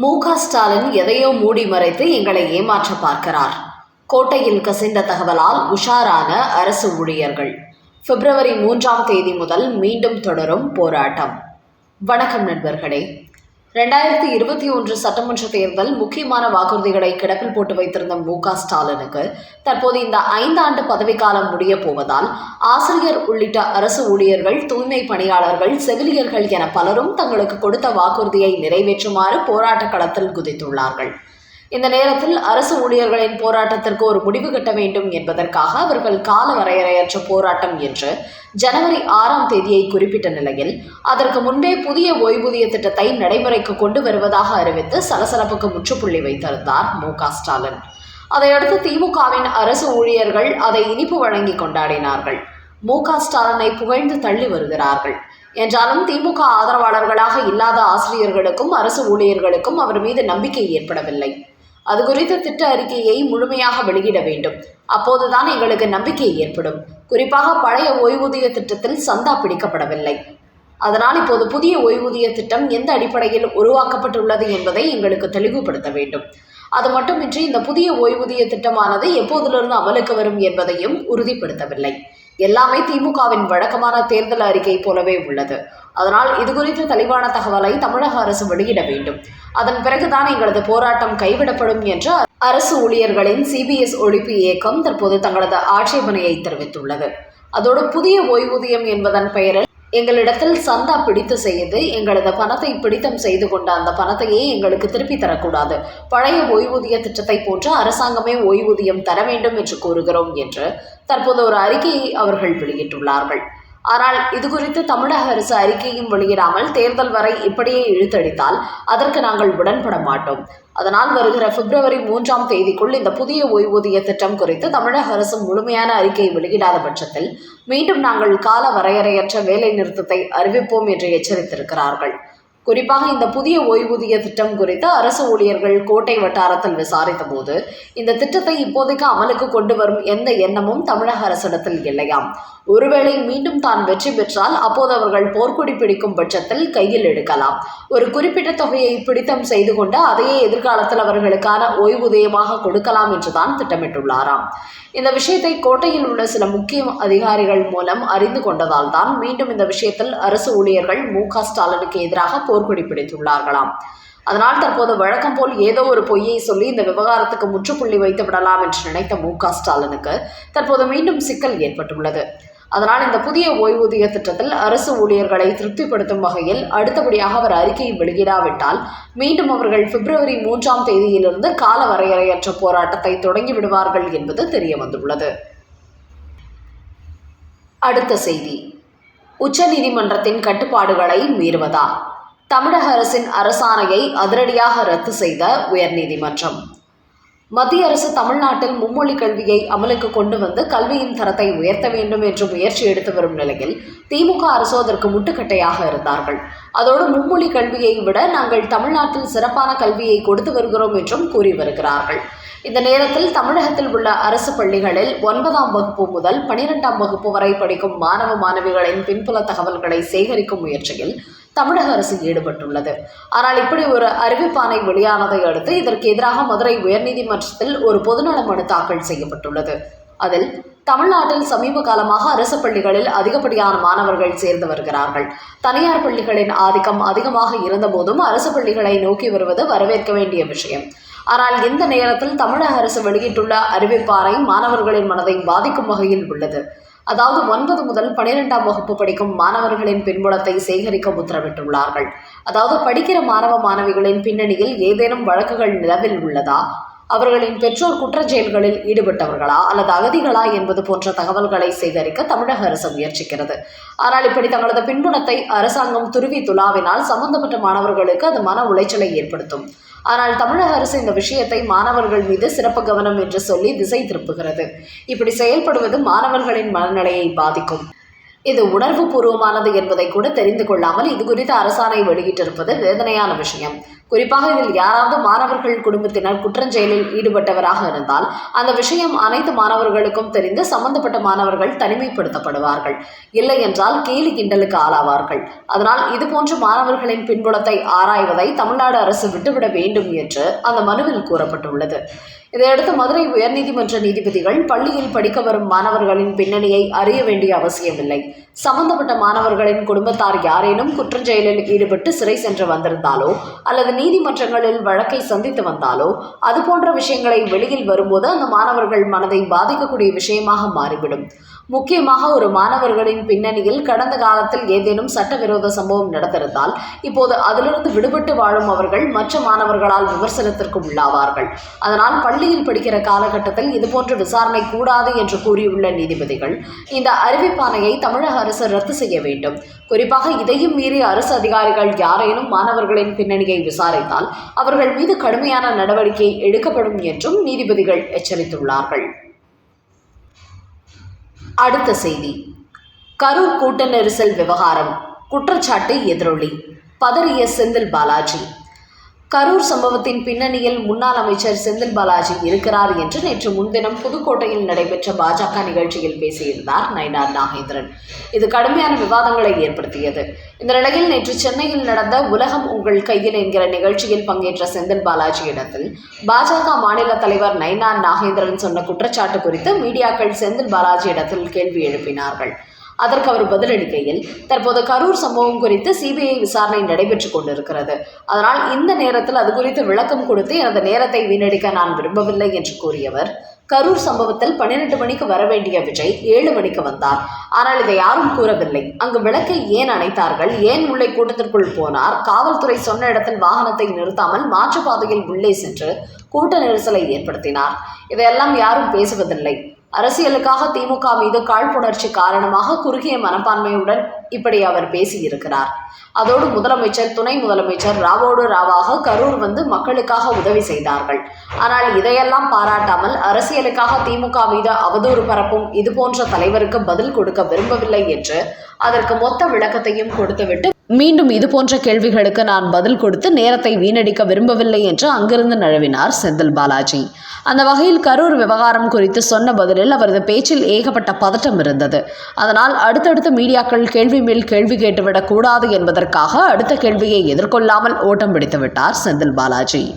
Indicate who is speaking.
Speaker 1: மு க ஸ்டாலின் எதையோ மூடி மறைத்து எங்களை ஏமாற்ற பார்க்கிறார். கோட்டையில் கசிந்த தகவலால் உஷாரான அரசு ஊழியர்கள். பிப்ரவரி மூன்றாம் தேதி முதல் மீண்டும் தொடரும் போராட்டம். வணக்கம் நண்பர்களே. ரெண்டாயிரத்தி இருபத்தி ஒன்று சட்டமன்ற தேர்தல் முக்கியமான வாக்குறுதிகளை கிடப்பில் போட்டு வைத்திருந்த மு க ஸ்டாலினுக்கு தற்போது இந்த ஐந்தாண்டு பதவிக்காலம் முடிய போவதால் ஆசிரியர் உள்ளிட்ட அரசு ஊழியர்கள் தூய்மை பணியாளர்கள் செவிலியர்கள் என பலரும் தங்களுக்கு கொடுத்த வாக்குறுதியை நிறைவேற்றுமாறு போராட்ட களத்தில் குதித்துள்ளார்கள். இந்த நேரத்தில் அரசு ஊழியர்களின் போராட்டத்திற்கு ஒரு முடிவு கட்ட வேண்டும் என்பதற்காக அவர்கள் கால வரையறையற்ற போராட்டம் என்று ஜனவரி ஆறாம் தேதியை குறிப்பிட்ட நிலையில் அதற்கு முன்பே புதிய ஓய்வூதிய திட்டத்தை நடைமுறைக்கு கொண்டு வருவதாக அறிவித்து சலசலப்புக்கு முற்றுப்புள்ளி வைத்திருந்தார் மு க ஸ்டாலின். அதையடுத்து திமுகவின் அரசு ஊழியர்கள் அதை இனிப்பு வழங்கி கொண்டாடினார்கள். மு க ஸ்டாலினை புகழ்ந்து தள்ளி வருகிறார்கள். என்றாலும் திமுக ஆதரவாளர்களாக இல்லாத ஆசிரியர்களுக்கும் அரசு ஊழியர்களுக்கும் அவர் மீது நம்பிக்கை ஏற்படவில்லை. அது குறித்த திட்ட அறிக்கையை முழுமையாக வெளியிட வேண்டும். அப்போதுதான் எங்களுக்கு நம்பிக்கை ஏற்படும். குறிப்பாக பழைய ஓய்வூதிய திட்டத்தில் சந்தா பிடிக்கப்படவில்லை. அதனால் இப்போது புதிய ஓய்வூதிய திட்டம் எந்த அடிப்படையில் உருவாக்கப்பட்டுள்ளது என்பதை எங்களுக்கு தெளிவுபடுத்த வேண்டும். அது மட்டுமின்றி இந்த புதிய ஓய்வூதிய திட்டமானது எப்போதிலிருந்து அமலுக்கு வரும் என்பதையும் உறுதிப்படுத்தவில்லை. எல்லாமே திமுகவின் வழக்கமான தேர்தல் அறிக்கை போலவே உள்ளது. அதனால் இது குறித்த தெளிவான தகவலை தமிழக அரசு வெளியிட வேண்டும். அதன் பிறகுதான் எங்களது போராட்டம் கைவிடப்படும் என்று அரசு ஊழியர்களின் சிபிஎஸ் ஒழிப்பு இயக்கம் தற்போது தங்களது ஆட்சேபனையை தெரிவித்துள்ளது. அதோடு புதிய ஓய்வூதியம் என்பதன் பெயரில் எங்களிடத்தில் சந்தா பிடித்து செய்து எங்களது பணத்தை பிடித்தம் செய்து கொண்ட அந்த பணத்தையே எங்களுக்கு திருப்பி தரக்கூடாது. பழைய ஓய்வூதிய திட்டத்தை போன்று அரசாங்கமே ஓய்வூதியம் தர வேண்டும் என்று கூறுகிறோம் என்று தற்போது ஒரு அறிக்கையை அவர்கள் வெளியிட்டுள்ளார்கள். ஆனால் இது குறித்து தமிழக அரசு அறிக்கையும் வெளியிடாமல் தேர்தல் வரை இப்படியே இழுத்தடித்தால் அதற்கு நாங்கள் உடன்பட மாட்டோம். அதனால் வருகிற பிப்ரவரி மூன்றாம் தேதிக்குள் இந்த புதிய ஓய்வூதிய திட்டம் குறித்து தமிழக அரசு முழுமையான அறிக்கை வெளியிடாத பட்சத்தில் மீண்டும் நாங்கள் கால வரையறையற்ற வேலை நிறுத்தத்தை அறிவிப்போம் என்று எச்சரித்திருக்கிறார்கள். குறிப்பாக இந்த புதிய ஓய்வூதிய திட்டம் குறித்து அரசு ஊழியர்கள் கோட்டை வட்டாரத்தில் விசாரித்த போது இந்த திட்டத்தை இப்போதைக்கு அமலுக்கு கொண்டு வரும் எந்த எண்ணமும் தமிழக அரசிடத்தில் இல்லையாம். ஒருவேளை மீண்டும் தான் வெற்றி பெற்றால் அப்போது அவர்கள் போர்க்கொடி பிடிக்கும் பட்சத்தில் கையில் எடுக்கலாம். ஒரு குறிப்பிட்ட தொகையை பிடித்தம் செய்து கொண்டு அதையே எதிர்காலத்தில் அவர்களுக்கான ஓய்வூதியமாக கொடுக்கலாம் என்றுதான் திட்டமிட்டுள்ளாராம். இந்த விஷயத்தை கோட்டையில் உள்ள சில முக்கிய அதிகாரிகள் மூலம் அறிந்து கொண்டதால் தான் மீண்டும் இந்த விஷயத்தில் அரசு ஊழியர்கள் மு க ஸ்டாலினுக்கு எதிராக போர்க்கொடி பிடித்துள்ளார்களாம். அதனால் தற்போது வழக்கம் போல் ஏதோ ஒரு பொய்யை சொல்லி இந்த விவகாரத்துக்கு முற்றுப்புள்ளி வைத்து விடலாம் என்று நினைத்த மு க ஸ்டாலினுக்கு தற்போது மீண்டும் சிக்கல் ஏற்பட்டுள்ளது. அதனால் இந்த புதிய ஓய்வூதிய திட்டத்தில் அரசு ஊழியர்களை திருப்திப்படுத்தும் வகையில் அடுத்தபடியாக அவர் அறிக்கையை வெளியிடாவிட்டால் மீண்டும் அவர்கள் பிப்ரவரி மூன்றாம் தேதியிலிருந்து கால வரையறையற்ற போராட்டத்தை தொடங்கி விடுவார்கள் என்பது தெரிய வந்துள்ளது அடுத்த செய்தி. உச்சநீதிமன்றத்தின் கட்டுப்பாடுகளை மீறுவதா? தமிழக அரசின் அரசாணையை அதிரடியாக ரத்து செய்த உயர்நீதிமன்றம். மத்திய அரசு தமிழ்நாட்டில் மும்மொழி கல்வியை அமலுக்கு கொண்டு வந்து கல்வியின் தரத்தை உயர்த்த வேண்டும் என்று முயற்சி எடுத்து வரும் நிலையில் திமுக அரசோ அதற்கு முட்டுக்கட்டையாக இருந்தார்கள். அதோடு மும்மொழி கல்வியை விட நாங்கள் தமிழ்நாட்டில் சிறப்பான கல்வியை கொடுத்து வருகிறோம் என்றும் கூறி வருகிறார்கள். இந்த நேரத்தில் தமிழகத்தில் உள்ள அரசு பள்ளிகளில் ஒன்பதாம் வகுப்பு முதல் பனிரெண்டாம் வகுப்பு வரை படிக்கும் மாணவ மாணவிகளின் பின்புல தகவல்களை சேகரிக்கும் முயற்சியில் தமிழக அரசு ஈடுபட்டுள்ளது. ஆனால் இப்படி ஒரு அறிவிப்பானை வெளியானதை அடுத்து இதற்கு எதிராக மதுரை உயர்நீதிமன்றத்தில் ஒரு பொதுநல மனு தாக்கல் செய்யப்பட்டுள்ளது. அதில் தமிழ்நாட்டில் சமீப காலமாக அரசு பள்ளிகளில் அதிகப்படியான மாணவர்கள் சேர்ந்து வருகிறார்கள். தனியார் பள்ளிகளின் ஆதிக்கம் அதிகமாக இருந்தபோதும் அரசு பள்ளிகளை நோக்கி வருவது வரவேற்க வேண்டிய விஷயம். ஆனால் இந்த நேரத்தில் தமிழக அரசு வெளியிட்டுள்ள அறிவிப்பாறை மாணவர்களின் மனதை பாதிக்கும் வகையில் உள்ளது. அதாவது ஒன்பது முதல் பனிரெண்டாம் வகுப்பு படிக்கும் மாணவர்களின் பின்புலத்தை சேகரிக்க உத்தரவிட்டுள்ளார்கள். அதாவது படிக்கிற மாணவ மாணவிகளின் பின்னணியில் ஏதேனும் வழக்குகள் நிலவில் உள்ளதா? அவர்களின் பெற்றோர் குற்றச்செயல்களில் ஈடுபட்டவர்களா அல்லது அகதிகளா என்பது போன்ற தகவல்களை சேகரிக்க தமிழக அரசு முயற்சிக்கிறது. ஆனால் இப்படி தங்களது பின்புணத்தை அரசாங்கம் துருவி துளாவினால் சம்பந்தப்பட்ட மாணவர்களுக்கு அது மன உளைச்சலை ஏற்படுத்தும். ஆனால் தமிழக அரசு இந்த விஷயத்தை மாணவர்கள் மீது சிறப்பு கவனம் என்று சொல்லி திசை திருப்புகிறது. இப்படி செயல்படுவது மாணவர்களின் மனநிலையை பாதிக்கும். இது உணர்வு பூர்வமானது என்பதை கூட தெரிந்து கொள்ளாமல் இது குறித்த அரசாணை வெளியிட்டிருப்பது வேதனையான விஷயம். குறிப்பாக இதில் யாராவது மாணவர்கள் குடும்பத்தினர் குற்றஞ்செயலில் ஈடுபட்டவராக இருந்தால் அந்த விஷயம் அனைத்து மாணவர்களுக்கும் தெரிந்து சம்பந்தப்பட்ட மாணவர்கள் தனிமைப்படுத்தப்படுவார்கள். இல்லை என்றால் கேலி கிண்டலுக்கு ஆளாவார்கள். அதனால் இதுபோன்ற மாணவர்களின் பின்புலத்தை ஆராய்வதை தமிழ்நாடு அரசு விட்டுவிட வேண்டும் என்று அந்த மனுவில் கூறப்பட்டுள்ளது. இதையடுத்து மதுரை உயர்நீதிமன்ற நீதிபதிகள் பள்ளியில் படிக்க வரும் மாணவர்களின் பின்னணியை அறிய வேண்டிய அவசியமில்லை. சம்பந்தப்பட்ட மாணவர்களின் குடும்பத்தார் யாரேனும் குற்றஞ்செயலில் ஈடுபட்டு சிறை சென்று வந்திருந்தாலோ அல்லது நீதிமன்றங்களில் வழக்கை சந்தித்து வந்தாலோ அது போன்ற விஷயங்களை வெளியில் வரும்போது அந்த மாணவர்கள் மனதை பாதிக்கக்கூடிய விஷயமாக மாறிவிடும். முக்கியமாக ஒரு மாணவர்களின் பின்னணியில் கடந்த காலத்தில் ஏதேனும் சட்டவிரோத சம்பவம் நடந்திருந்தால் இப்போது அதிலிருந்து விடுபட்டு வாழும் அவர்கள் மற்ற மாணவர்களால் விமர்சனத்திற்கு உள்ளாவார்கள். அதனால் பள்ளியில் படிக்கிற காலகட்டத்தில் இதுபோன்ற விசாரணை கூடாது என்று கூறியுள்ள நீதிபதிகள் இந்த அறிவிப்பானையை தமிழக அரசு ரத்து செய்ய வேண்டும். குறிப்பாக இதையும் மீறி அரசு அதிகாரிகள் யாரேனும் மாணவர்களின் பின்னணியை விசாரித்தால் அவர்கள் மீது கடுமையான நடவடிக்கை எடுக்கப்படும் என்றும் நீதிபதிகள் எச்சரித்துள்ளார்கள். அடுத்த செய்தி. கரூர் கூட்ட நெரிசல் விவகாரம். குற்றச்சாட்டு எதிரொலி. பதறிய செந்தில் பாலாஜி. கரூர் சம்பவத்தின் பின்னணியில் முன்னாள் அமைச்சர் செந்தில் பாலாஜி இருக்கிறார் என்று நேற்று முன்தினம் புதுக்கோட்டையில் நடைபெற்ற பாஜக நிகழ்ச்சியில் பேசியிருந்தார் நயினார் நாகேந்திரன். இது கடுமையான விவாதங்களை ஏற்படுத்தியது. இந்த நிலையில் நேற்று சென்னையில் நடந்த உலகம் உங்கள் கையில் என்கிற நிகழ்ச்சியில் பங்கேற்ற செந்தில் பாலாஜி இடத்தில் பாஜக மாநில தலைவர் நயினார் நாகேந்திரன் சொன்ன குற்றச்சாட்டு குறித்து மீடியாக்கள் செந்தில் பாலாஜி இடத்தில் கேள்வி எழுப்பினார்கள். அதற்கு அவர் பதிலளிக்கையில் தற்போது கரூர் சம்பவம் குறித்து சிபிஐ விசாரணை நடைபெற்றுக் கொண்டிருக்கிறது. அதனால் இந்த நேரத்தில் அது குறித்து விளக்கம் கொடுத்து எனது நேரத்தை வீணடிக்க நான் விரும்பவில்லை என்று கூறியவர் கரூர் சம்பவத்தில் பன்னிரண்டு மணிக்கு வர வேண்டிய விஜய் ஏழு மணிக்கு வந்தார். ஆனால் இதை யாரும் கூறவில்லை. அங்கு விளக்கை ஏன் அணைத்தார்கள்? ஏன் உள்ளே கூட்டத்திற்குள் போனார்? காவல்துறை சொன்ன இடத்தில் வாகனத்தை நிறுத்தாமல் மாற்றுப்பாதையில் உள்ளே சென்று கூட்ட நெரிசலை ஏற்படுத்தினார். இதையெல்லாம் யாரும் பேசுவதில்லை. அரசியலுக்காக திமுக மீது காழ்ப்புணர்ச்சி காரணமாக குறுகிய மனப்பான்மையுடன் இப்படி அவர் பேசியிருக்கிறார். அதோடு முதலமைச்சர் துணை முதலமைச்சர் ராவோடு ராவாக கரூர் வந்து மக்களுக்காக உதவி செய்தார்கள். ஆனால் இதையெல்லாம் பாராட்டாமல் அரசியலுக்காக திமுக மீது அவதூறு பரப்பும் இதுபோன்ற தலைவருக்கு பதில் கொடுக்க விரும்பவில்லை என்று அதற்கு மொத்த விளக்கத்தையும் கொடுத்துவிட்டு மீண்டும் இது போன்ற கேள்விகளுக்கு நான் பதில் கொடுத்து நேரத்தை வீணடிக்க விரும்பவில்லை என்று அங்கிருந்து நழுவினார் செந்தில் பாலாஜி. அந்த வகையில் கரூர் விவகாரம் குறித்து சொன்ன பதிலில் அவரது பேச்சில் ஏகப்பட்ட பதட்டம் இருந்தது. அதனால் அடுத்தடுத்த மீடியாக்கள் கேள்வி மேல் கேள்வி கேட்டுவிடக் கூடாது என்பதற்காக அடுத்த கேள்வியை எதிர்கொள்ளாமல் ஓட்டம் பிடித்து விட்டார் செந்தில் பாலாஜி.